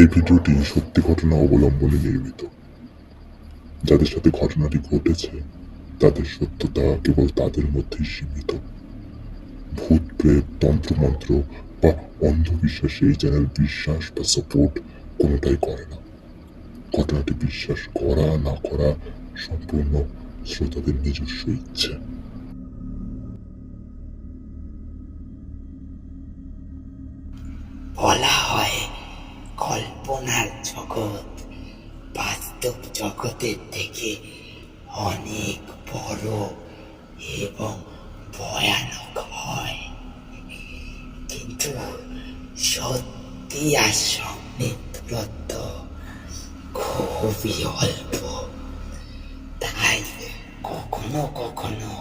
এই ভিডিওটি সত্যি ঘটনা অবলম্বনে নির্মিত। যাদের সাথে ঘটনাটি ঘটেছে, তাদের সত্যতা কেবল তাদের মধ্যেই সীমিত। ভূত, প্রেত, তন্ত্রমন্ত্র বা অন্ধবিশ্বাসে এই চ্যানেল বিশ্বাস বা সাপোর্ট কোনোটাই করে না। ঘটনাটি বিশ্বাস করা, না করা সম্পূর্ণ শ্রোতাদের নিজস্ব ইচ্ছে। জগতের থেকে অনেক বড় এবং ভয়ানক হয়। কিন্তু সত্যি আর স্বপ্নের দূরত্ব খুবই অল্প। তাই কখনো কখনো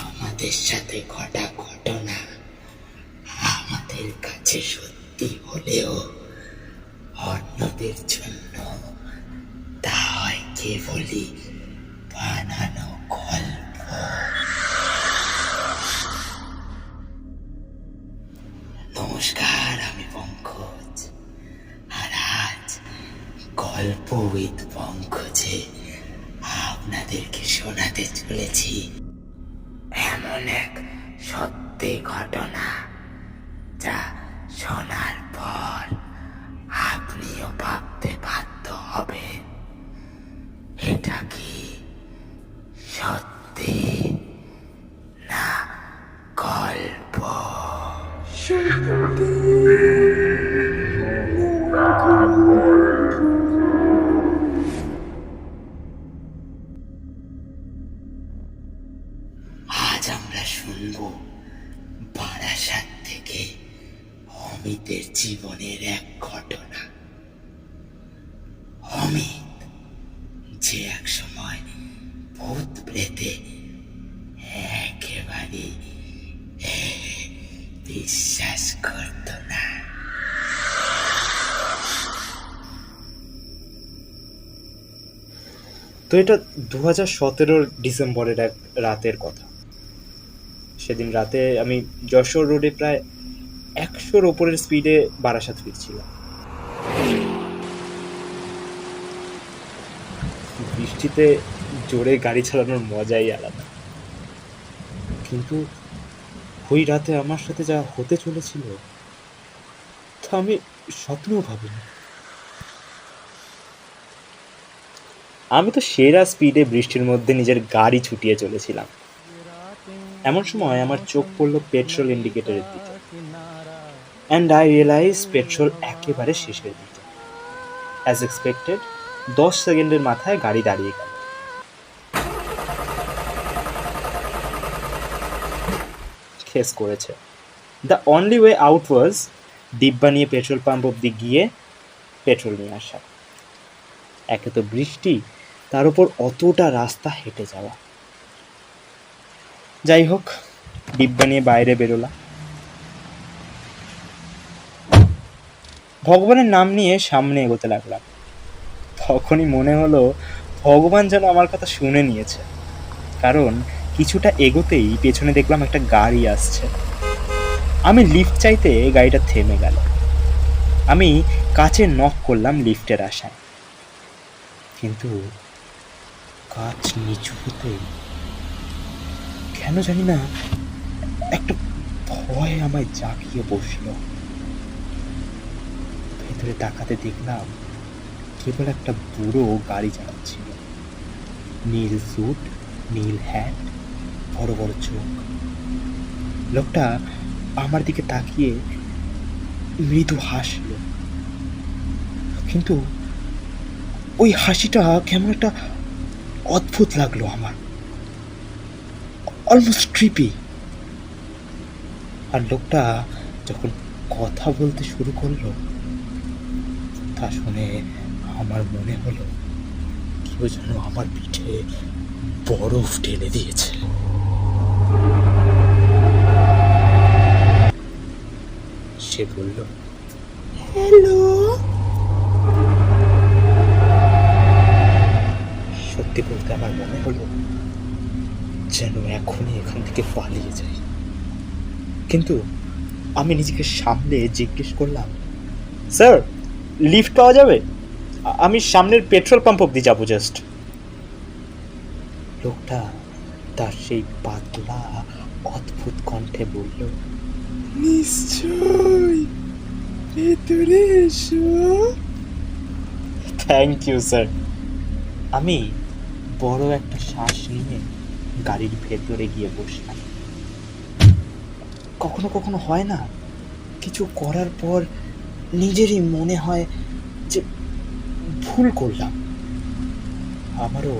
আমাদের সাথে ঘটা ঘটনা আমাদের কাছে সত্যি হলেও অন্যদের জন্য হয় কেবলই বানানো গল্প। নমস্কার, আমি পঙ্কজ। আর আজ গল্প উইথ পঙ্কজে আপনাদেরকে শোনাতে চলেছি। এমন এক সত্যি ঘটনা। তো এটা দু হাজার সতেরোর ডিসেম্বরের এক রাতের কথা। সেদিন রাতে আমি যশোর রোডে প্রায় একশোর ওপরের স্পিডে বারাসাত ফিরছিলাম। বৃষ্টিতে জোরে গাড়ি চালানোর মজাই আলাদা। কিন্তু ওই রাতে আমার সাথে যা হতে চলেছিল, তা আমি স্বপ্নেও ভাবিনি। আমি তো সেরা স্পিডে বৃষ্টির মধ্যে নিজের গাড়ি ছুটিয়ে চলেছিলাম। এমন সময় আমার চোখ পড়ল পেট্রোল ইন্ডিকেটরের দিকে। অ্যান্ড আই রিয়েলাইজ পেট্রোল একেবারে শেষের দিকে। অ্যাজ এক্সপেক্টেড দশ সেকেন্ডের মাথায় গাড়ি দাঁড়িয়ে গেল। খেস করেছে। The only way out was ডিব্বা নিয়ে পেট্রোল পাম্প অব্দি গিয়ে পেট্রোল নিয়ে আসা। একে তো বৃষ্টি তার উপর অতটা রাস্তা হেঁটে যাওয়া। যাই হোক, ডিব্বা নিয়ে বাইরে বেরোলাম। ভগবানের নাম নিয়ে সামনে এগোতে লাগলাম। তখনই মনে হলো, ভগবান যেন আমার কথা শুনে নিয়েছে। কারণ কিছুটা এগোতেই পেছনে দেখলাম একটা গাড়ি আসছে। আমি লিফট চাইতে গাড়িটা থেমে গেল। আমি কাছে নক করলাম লিফটের আশায়। কিন্তু কাজ নিচু হতেই কেন জানি না একটা ভয় আমায় জাগিয়ে বসল। ভেতরে তাকাতে দেখলাম কেবল একটা বুড়ো গাড়ি চালাচ্ছিল। নীল স্যুট, নীল হ্যাট বড় বড় চোখ। লোকটা আমার দিকে তাকিয়ে মৃদু হাসলো। কিন্তু ওই হাসিটা কেমন একটা অদ্ভুত লাগল আমার। অলমোস্ট ট্রিপি আর লোকটা যখন কথা বলতে শুরু করল, তা শুনে আমার মনে হলো, কেউ যেন আমার পিঠে বরফ ঢেলে দিয়েছে সে বলল হ্যালো সত্যি বলতে আমার মনে হলো যেন এখনই এখান থেকে পালিয়ে যাই কিন্তু আমি নিজেকে সামলে জিজ্ঞেস করলাম, স্যার, লিফট পাওয়া যাবে? আমি সামনের পেট্রোল পাম্প অব্দি যাব জাস্ট লোকটা তার সেই পাতলা, অদ্ভুত কণ্ঠে বলল, নিশ্চয়, ভেতরে এসো। থ্যাংক ইউ স্যার আমি বড় একটা শ্বাস নিয়ে গাড়ির ভেতরে গিয়ে বসলাম। কখনো কখনো হয় না। কিছু করার পর নিজেরই মনে হয় যে ভুল করলাম। আমারও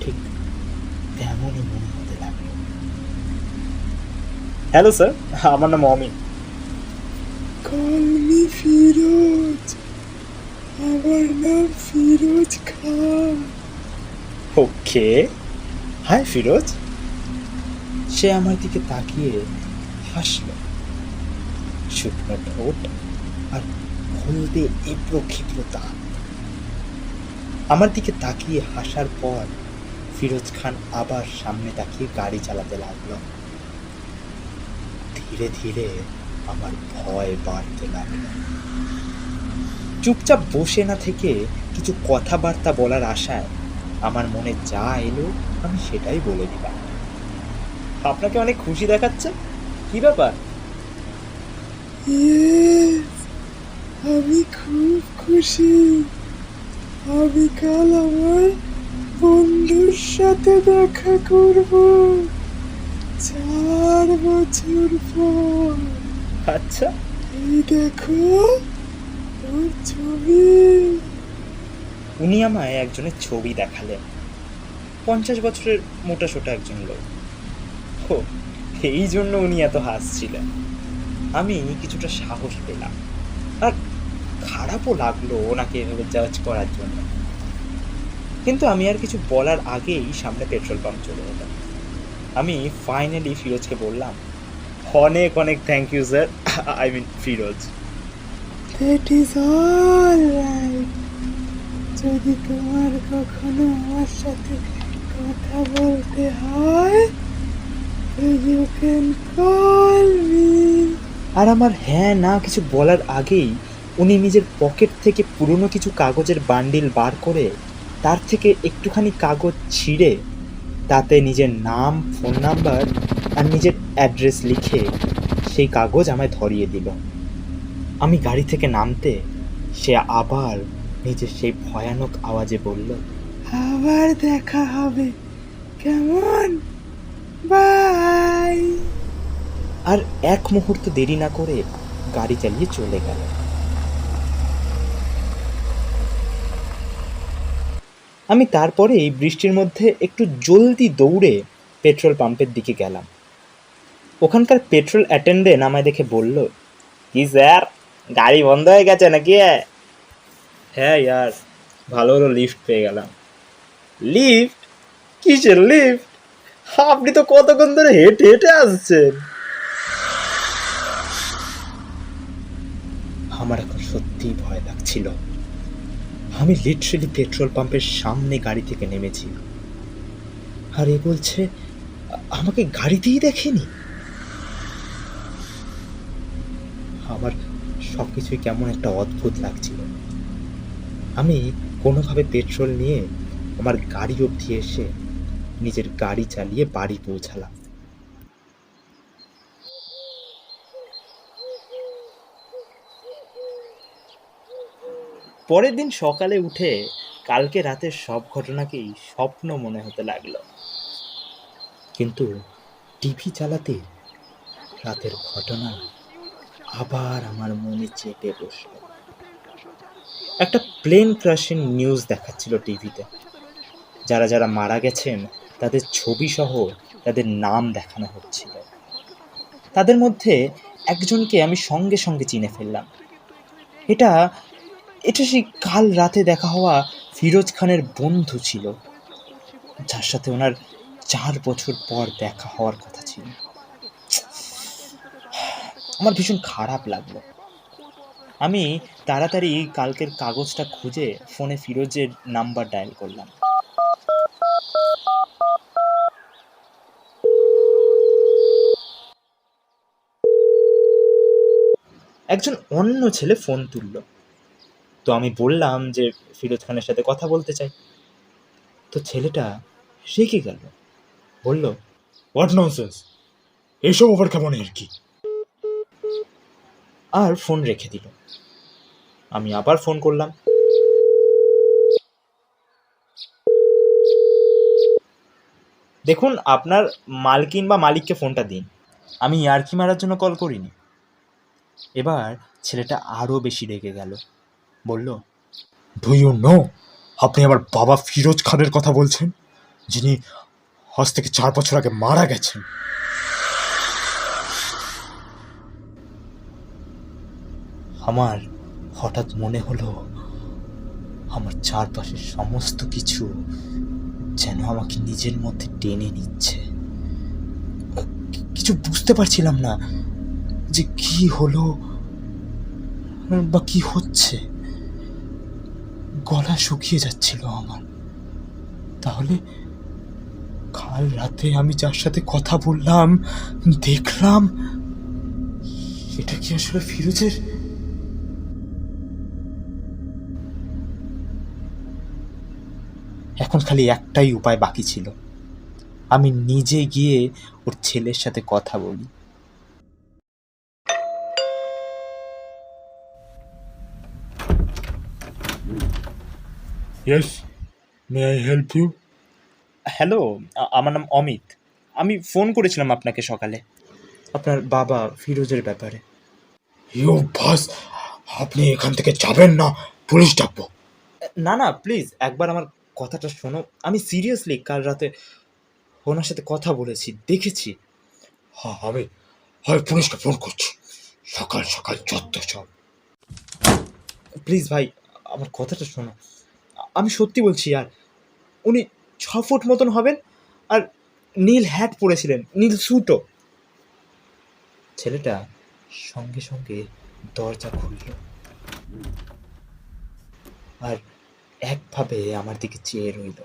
ঠিক তেমনই মনে হতে লাগল। হ্যালো স্যার আমার নাম অমিত। Call me Firoz. আমার নাম ফিরোজ খান। Okay hi Firoz. সে আমার দিকে তাকিয়ে হাসল। শুকনো ঠোঁট আর হলদে এবড়ো খেপলো দাঁত আমার দিকে তাকিয়ে হাসার পর ফিরোজ খান আবার সামনে তাকিয়ে গাড়ি চালাতে লাগল। ধীরে ধীরে আমার ভয় বাড়তে লাগল। চুপচাপ বসে না থেকে কিছু কথাবার্তা বলার আশায় আমার মনে যা এলো আমি সেটাই বলে দিলাম। আপনাকে অনেক খুশি দেখাচ্ছে। কি ব্যাপার? আমি খুব খুশি। আমি কাল আমার বন্ধুর সাথে দেখা করব। চার বছর পর। আচ্ছা। এই দেখো ওর ছবি। উনি আমায় একজনের ছবি দেখালেন। পঞ্চাশ বছরের মোটা সোটা একজন লোক। ও এই জন্য উনি এত হাসছিলেন। আমি কিছুটা সাহস পেলাম। আর খারাপও লাগল ওনাকে এভাবে জাজ করার জন্য। কিন্তু আমি আর কিছু বলার আগেই সামনে পেট্রোল পাম্প চলে এলাম। আমি ফাইনালি ফিরোজকে বললাম, অনেক অনেক thank you sir I mean Firoz. Is যদি তোমার কখনো আমার সাথে কথা বলতে হয় আর আমার হ্যাঁ না কিছু বলার আগেই উনি নিজের পকেট থেকে পুরনো কিছু কাগজের বান্ডিল বার করে তার থেকে একটুখানি কাগজ ছিঁড়ে তাতে নিজের নাম ফোন নাম্বার আর নিজের অ্যাড্রেস লিখে সেই কাগজ আমায় ধরিয়ে দিল। আমি গাড়ি থেকে নামতে সে আবার নিজের সেই ভয়ানক আওয়াজে বলল আবার দেখা হবে। কেমন? বাই আর এক মুহূর্ত দেরি না করে গাড়ি চালিয়ে চলে গেল। আমি তারপরে এই বৃষ্টির মধ্যে একটু জলদি দৌড়ে পেট্রোল পাম্পের দিকে গেলাম। ওখানকার পেট্রোল অ্যাটেন্ডেন্ট আমায় দেখে বলল, কি স্যার, গাড়ি বন্ধ হয়ে গেছে নাকি? হ্যাঁ ইয়ার, ভালো হলো লিফট পেয়ে গেলাম। লিফট? কিসের লিফট? আপনি তো কতক্ষণ ধরে হেঁটে হেঁটে আসছেন? আমার এখন সত্যিই ভয় লাগছিল। আমি লিটারেলি পেট্রোল পাম্পের সামনে গাড়ি থেকে নেমেছি। আর এ বলছে, আমাকে গাড়িতেই দেখেনি? আমার সব কিছুই কেমন একটা অদ্ভুত লাগছিল। আমি কোনোভাবে পেট্রোল নিয়ে আমার গাড়ি অবধি এসে নিজের গাড়ি চালিয়ে বাড়ি পৌঁছালাম। পরের দিন সকালে উঠে কালকে রাতের সব ঘটনাকেই স্বপ্ন মনে হতে লাগল। কিন্তু টিভি চালাতে রাতের ঘটনা আবার আমার মনে চেপে বসল। একটা প্লেন ক্রাশিং নিউজ দেখাচ্ছিল টিভিতে যারা যারা মারা গেছেন তাদের ছবি সহ তাদের নাম দেখানো হচ্ছিল। তাদের মধ্যে একজনকে আমি সঙ্গে সঙ্গে চিনে ফেললাম। এটা এটা সেই কাল রাতে দেখা হওয়া ফিরোজ খানের বন্ধু ছিল, যার সাথে ওনার চার বছর পর দেখা হওয়ার কথা ছিল। আমার ভীষণ খারাপ লাগল। আমি তাড়াতাড়ি কালকের কাগজটা খুঁজে ফোনে ফিরোজের নাম্বার ডায়াল করলাম। একজন অন্য ছেলে ফোন তুললো। তো আমি বললাম যে ফিরোজ খানের সাথে কথা বলতে চাই। তো ছেলেটা রেগে গেল। বলল হোয়াট ননসেন্স এইসব ওভার কেমন এর কি? আর ফোন রেখে দিল। আমি আবার ফোন করলাম। দেখুন আপনার মালকিন বা মালিককে ফোনটা দিন। আমি ইয়ার্কি মারার জন্য কল করিনি। এবার ছেলেটা আরও বেশি রেগে গেল। বলল ডু ইউ নো আপনি আমার বাবা ফিরোজ খানের কথা বলছেন? যিনি আজ থেকে চার বছর আগে মারা গেছেন। আমার হঠাৎ মনে হলো আমার চারপাশের সমস্ত কিছু যেন আমাকে নিজের মধ্যে টেনে নিচ্ছে। কিছু বুঝতে পারছিলাম না যে কি হলো? বা কি হচ্ছে? গলা শুকিয়ে যাচ্ছিল আমার। তাহলে কাল রাতে আমি যার সাথে কথা বললাম, দেখলাম এটা কি আসলে ফিরোজের? এখন খালি একটাই উপায় বাকি ছিল। আমি নিজে গিয়ে ওর ছেলের সাথে কথা বলি। Yes may I help you hello আমার নাম অমিত। আমি ফোন করেছিলাম আপনাকে সকালে। আপনার বাবা ফিরোজের ব্যাপারে। ইউ বাস আপনি এখান থেকে যাবেন না পুলিশ ডাকবো। না না প্লিজ একবার আমার কথাটা শোনো। আমি সিরিয়াসলি কাল রাতে ওনার সাথে কথা বলেছি দেখেছি। হ্যাঁ আমি আমি পুলিশকে ফোন করছি। সকাল সকাল যত সব। প্লিজ ভাই আমার কথাটা শোনো। আমি সত্যি বলছি আর। উনি ছ ফুট মতন হবেন আর নীল হ্যাট পরেছিলেন নীল স্যুটও ছেলেটা সঙ্গে সঙ্গে দরজা খুলল। আর একভাবে আমার দিকে চেয়ে রইল।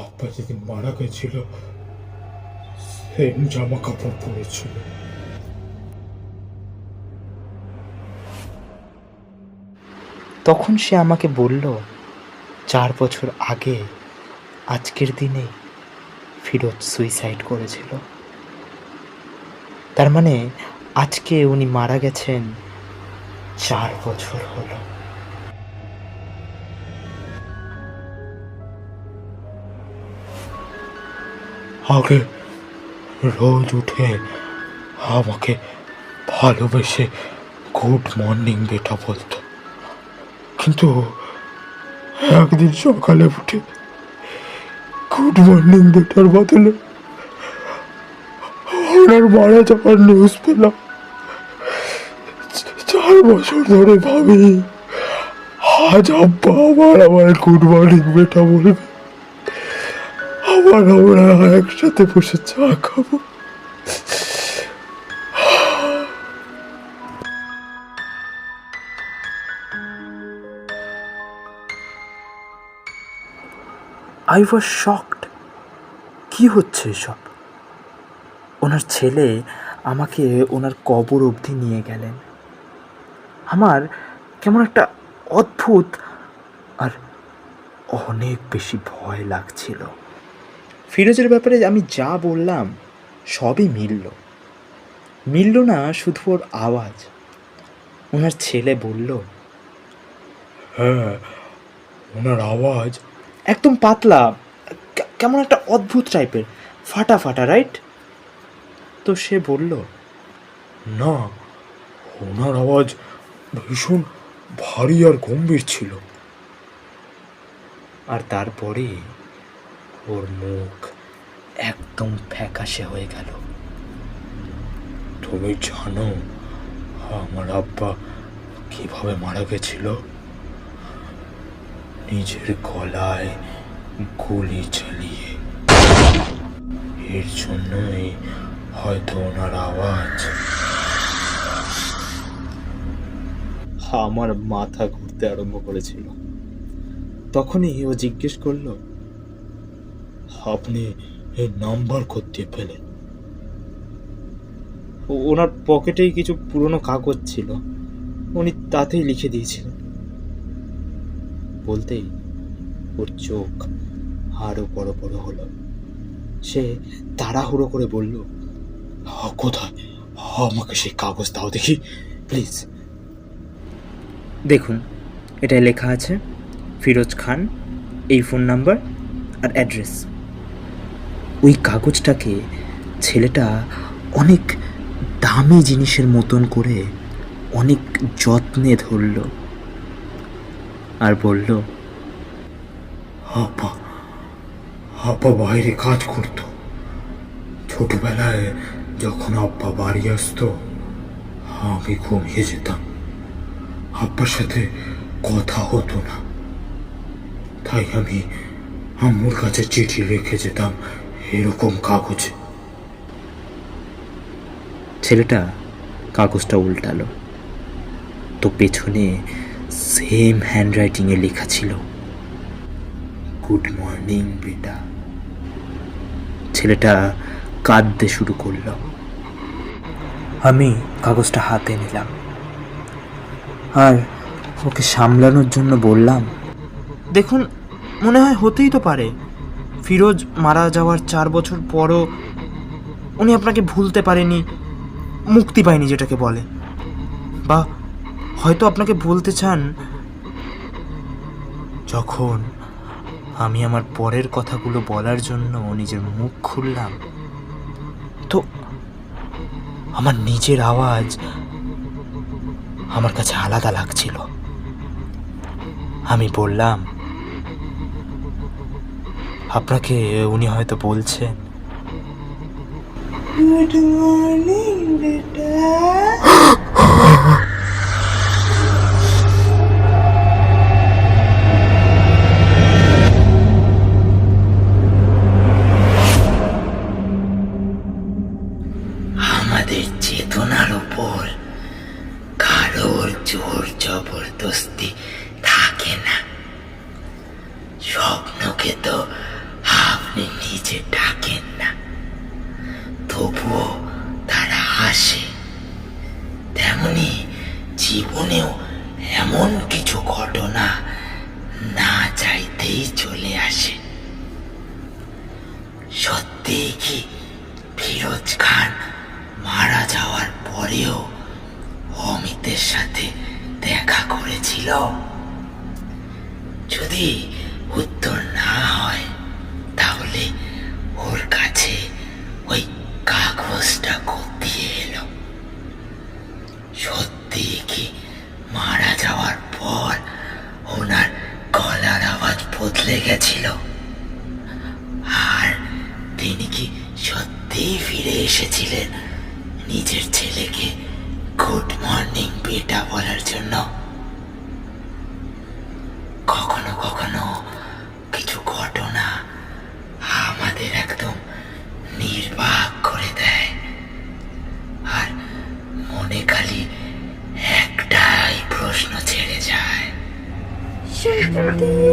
আব্বা যেদিন মারা গেছিল সেম জামা কাপড় পরেছিল। তখন সে আমাকে বলল, চার বছর আগে আজকের দিনে ফিরোজ সুইসাইড করেছিল। তার মানে আজকে উনি মারা গেছেন চার বছর হলো। আগে রোজ উঠে আমাকে ভালোবেসে গুড মর্নিং বেটা বলতো। কিন্তু একদিন সকালে উঠে গুড মর্নিং বেটার বদলে ওনার মারা যাওয়ার নিউজ পেলাম। চার বছর ধরে ভাবি, আজ আব্বা আবার আমার গুড মর্নিং বেটা বলবে। আবার আমরা একসাথে বসে চা খাব। আই ওয়াজ শকড কি হচ্ছে এসব? ওনার ছেলে আমাকে ওনার কবর অবধি নিয়ে গেলেন। আমার কেমন একটা অদ্ভুত আর অনেক বেশি ভয় লাগছিল। ফিরোজের ব্যাপারে আমি যা বললাম সবই মিলল। মিলল না শুধু ওর আওয়াজ। ওনার ছেলে বলল হ্যাঁ ওনার আওয়াজ একদম পাতলা কেমন একটা অদ্ভুত টাইপের ফাটা ফাটা রাইট তো সে বলল, না, ওনার আওয়াজ ভীষণ ভারী আর গম্ভীর ছিল। আর তারপরে ওর মুখ একদম ফ্যাকাশে হয়ে গেল। তুমি জানো, আমার আব্বা কীভাবে মারা গেছিল? নিজের গলায় গুলি চালিয়ে। এর জন্যই হয়তো ওনার আওয়াজ। আমার মাথা ঘুরতে আরম্ভ করেছিল। তখনই ও জিজ্ঞেস করল, আপনি এই নাম্বার করতে পেলেন ওনার পকেটেই কিছু পুরনো কাগজ ছিল। উনি তাতেই লিখে দিয়েছিলেন। বলতেই ওর চোখ আরও বড় বড় হলো। সে তাড়াহুড়ো করে বলল কোথায়? আমাকে সেই কাগজ দাও দেখি, প্লিজ। দেখুন, এটায় লেখা আছে, ফিরোজ খান, এই ফোন নাম্বার আর অ্যাড্রেস। ওই কাগজটাকে ছেলেটা অনেক দামি জিনিসের মতন করে অনেক যত্নে ধরল। আর বলল আপা আপা বাইরে কাজ করতো। ছোটবেলায় যখন আব্বা বাড়ি আসতো আমি ঘুমিয়ে যেতাম। আব্বার সাথে কথা হতো না। তাই আমি আম্মুর কাছে চিঠি রেখে যেতাম এরকম কাগজে। ছেলেটা কাগজটা উল্টালো। তো পেছনে সেম হ্যান্ডরাইটিংয়ে লেখা ছিল, গুড মর্নিং বেটা ছেলেটা কাঁদতে শুরু করল। আমি কাগজটা হাতে নিলাম। আর ওকে সামলানোর জন্য বললাম, দেখুন, মনে হয় হতেই তো পারে। ফিরোজ মারা যাওয়ার চার বছর পরও উনি আপনাকে ভুলতে পারেনি, মুক্তি পায়নি যেটাকে বলে। বা হয়তো আপনাকে বলতে চান। যখন আমি আমার পরের কথাগুলো বলার জন্য নিজের মুখ খুললাম, তো আমার নিজের আওয়াজ আমার কাছে আলাদা লাগছিল। আমি বললাম, আপনাকে উনি হয়তো বলছেন। গুড মর্নিং কিছু ঘটনা না চাইতেই চলে আসে। সত্যি কি ফিরোজ খান মারা যাওয়ার পরেও অমিতের সাথে দেখা করেছিল? যদি তিনি কি সত্যিই ফিরে এসেছিলেন? নিজের ছেলেকে গুড মর্নিং বেটা বলার জন্য। কখনো কখনো কিছু ঘটনা আমাদের একদম নির্বাক করে দেয়। আর মনে খালি একটাই প্রশ্ন ছেড়ে যায়। সত্যি?